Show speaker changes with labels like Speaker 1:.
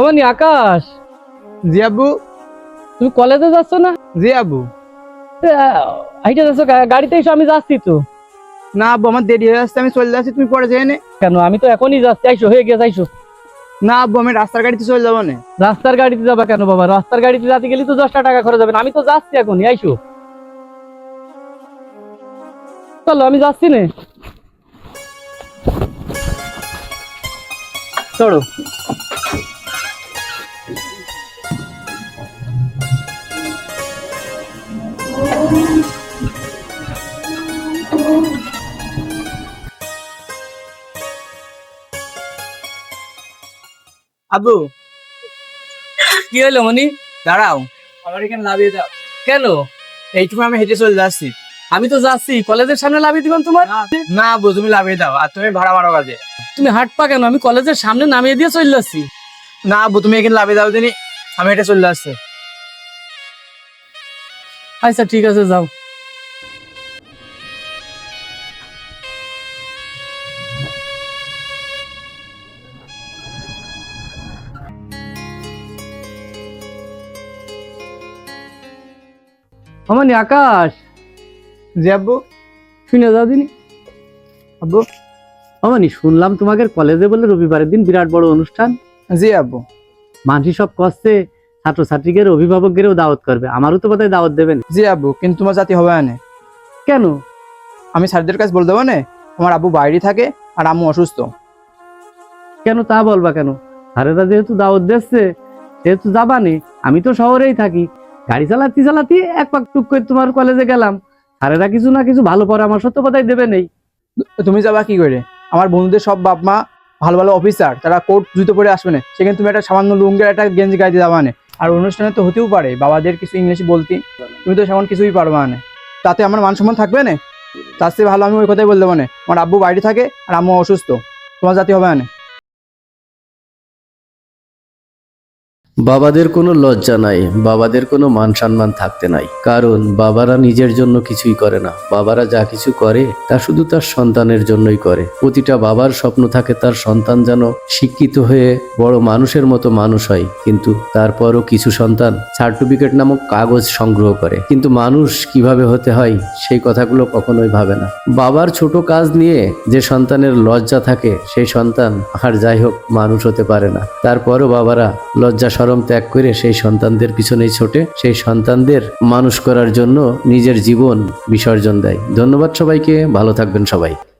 Speaker 1: অমানি আকাশ।
Speaker 2: জি আব্বু।
Speaker 1: তুমি কলেজে যাচ্ছ না?
Speaker 2: জি আব্বু।
Speaker 1: হাইটে যাচ্ছ গাড়িতে এসো আমি যাচ্ছি তো।
Speaker 2: না আব্বু আমার দেরি হয়ে আসছে আমি চলে যাচ্ছি তুমি পরে যেয়ে নে।
Speaker 1: কেন? আমি তো এখনই যাচ্ছি আইসো হয়ে গেছে আইসো।
Speaker 2: না আব্বু আমি রাস্তার গাড়িতে চলে যাব না।
Speaker 1: রাস্তার গাড়িতে যাবা কেন বাবা? রাস্তার গাড়িতে যাতে গেলে তো দশটা টাকা খরচ হবে না। আমি তো যাচ্ছি এখনই আইসো। চলো আমি যাচ্ছি নে। চলো।
Speaker 2: আব্বু
Speaker 1: কি হলো মনি?
Speaker 2: দাঁড়াও। আমার এখানে লাভিয়ে দাও।
Speaker 1: কেন?
Speaker 2: এইটুকু আমি হেঁটে চলে যাচ্ছি।
Speaker 1: আমি তো যাচ্ছি। কলেজের সামনে লাভিয়ে দিবেন তোমার?
Speaker 2: না। আব্বু তুমি লাভিয়ে দাও। আর তুমি ভাড়া মারো কাজে।
Speaker 1: তুমি হাট পা কেন? আমি কলেজের সামনে নামিয়ে দিয়ে চলে যাচ্ছি।
Speaker 2: না আব্বু তুমি এখানে লাভিয়ে দাও। দিনি আমি হেঁটে চলে যাচ্ছি।
Speaker 1: আচ্ছা ঠিক আছে যাও। অমানি আকাশ।
Speaker 2: জি আব্বু।
Speaker 1: শুনে যাও দিনি।
Speaker 2: আব্বু।
Speaker 1: অমানি শুনলাম তোমাদের কলেজে বলে রবিবারের দিন বিরাট বড় অনুষ্ঠান।
Speaker 2: জি আব্বু।
Speaker 1: মানসি সব কষ্টে ছাত্রছাত্রীদের অভিভাবকদেরও দাওয়াত করবে। আমারও তো বোধহয় দাওয়াত দেবেন
Speaker 2: জি আব্বু কিন্তু তোমার জাতি হবে না।
Speaker 1: কেন?
Speaker 2: আমি স্যারদের কাছে বলে দেবো না আমার আব্বু বাইরে থাকে আর আম্মু অসুস্থ।
Speaker 1: কেন তা বলবা কেন? স্যারেরা যেহেতু দাওয়াত দিচ্ছে সেহেতু যাবানি আমি তো শহরেই থাকি। গাড়ি চালাতে চালাতে এক পাক টুক করে তোমার কলেজে গেলাম। স্যারেরা কিছু না কিছু ভালো পরামর্শ তো বোধহয় দেবে নেই।
Speaker 2: তুমি যাবা কি করে? আমার বন্ধুদের সব বাপ মা ভালো ভালো অফিসার তারা কোর্ট জুতো পরে আসবে না। সেখানে তুমি একটা সামান্য লুঙ্গের একটা গেঞ্জি গাইতে যাবা না। আর অনুষ্ঠানে তো হতেও পারে, বাবাদের কিছু ইংলিশ বলতে, তুমি তো সেমন কিছুই পারবা না। তাতে আমার মান সম্মান থাকবে না? তার চেয়ে ভালো আমি ওই কথাই বলতে মানে আমার আব্বু বাইরে থাকে, আর আম্মু অসুস্থ। তোমার জাতি হবে না।
Speaker 3: বাবাদের কোনো লজ্জা নাই, বাবাদের কোনো মান সম্মান থাকতে নাই। কারণ, বাবারা নিজের জন্য কিছুই করে না। বাবারা যা কিছু করে, তা শুধু তার সন্তানের জন্যই করে। প্রতিটা বাবার স্বপ্ন থাকে তার সন্তান যেন শিক্ষিত হয়ে বড় মানুষের মতো মানুষ হয়। কিন্তু তারপরও কিছু সন্তান সার্টিফিকেট নামক কাগজ সংগ্রহ করে। কিন্তু মানুষ কীভাবে হতে হয়, সেই কথাগুলো কখনোই ভাবে না। বাবার ছোট কাজ নিয়ে যে সন্তানের লজ্জা থাকে, সেই সন্তান আর যাই হোক, মানুষ হতে পারে না। তারপরও বাবারা লজ্জা সরম ত্যাগ করে সেই সন্তানদের পিছনে ছোটে, সেই সন্তানদের মানুষ করার জন্য নিজের জীবন বিসর্জন দেয়। ধন্যবাদ সবাইকে, ভালো থাকবেন সবাই।